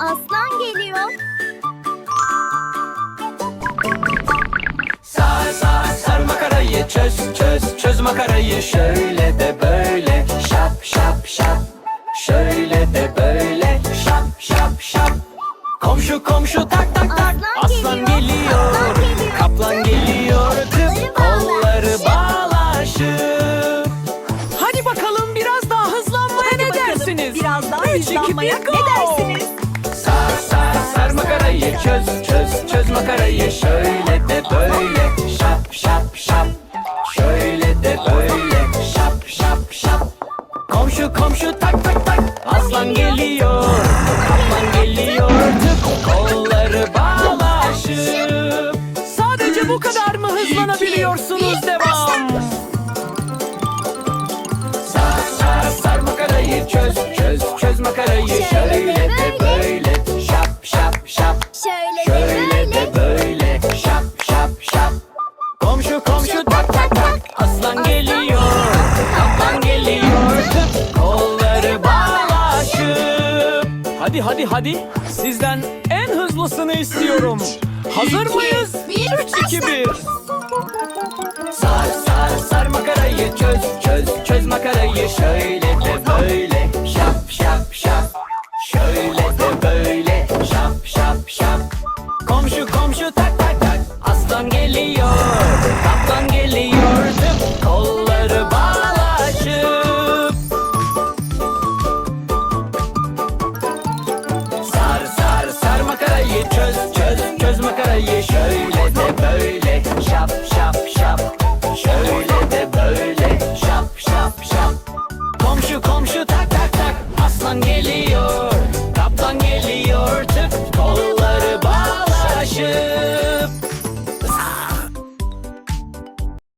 Aslan geliyor. Sar sar sar makarayı çöz çöz çöz makarayı şöyle de böyle şap şap şap şöyle de böyle şap şap şap komşu komşu tak tak tak Aslan geliyor, aslan geliyor. kaplan geliyor tıp kolları bağlaşıp Hadi bakalım biraz daha hızlanmaya ne dersiniz? Biraz daha Üç, iki, hızlanmaya bir, go! ne dersiniz? Çöz çöz çöz makarayı. Şöyle de böyle şap şap şap. Şöyle de böyle şap şap şap. Komşu komşu tak tak tak. Aslan geliyor kaplan geliyor. Tıp kolları bağlaşıp Sadece bu kadar mı hızlanabiliyorsunuz? Devam. sar sar sar makarayı. Çöz çöz çöz makarayı. Şöyle de böyle Hadi hadi hadi. Sizden en hızlısını istiyorum. Hazır mıyız? bir, 3 2 1. Sar sar sar makarayı çöz çöz çöz makarayı Şöyle de böyle şap şap şap Şöyle de böyle şap şap şap Komşu komşu tak tak tak Aslan geliyor Kaplan geliyor şap Şöyle de böyle. Şap şap şap. Komşu komşu tak tak tak. Aslan geliyor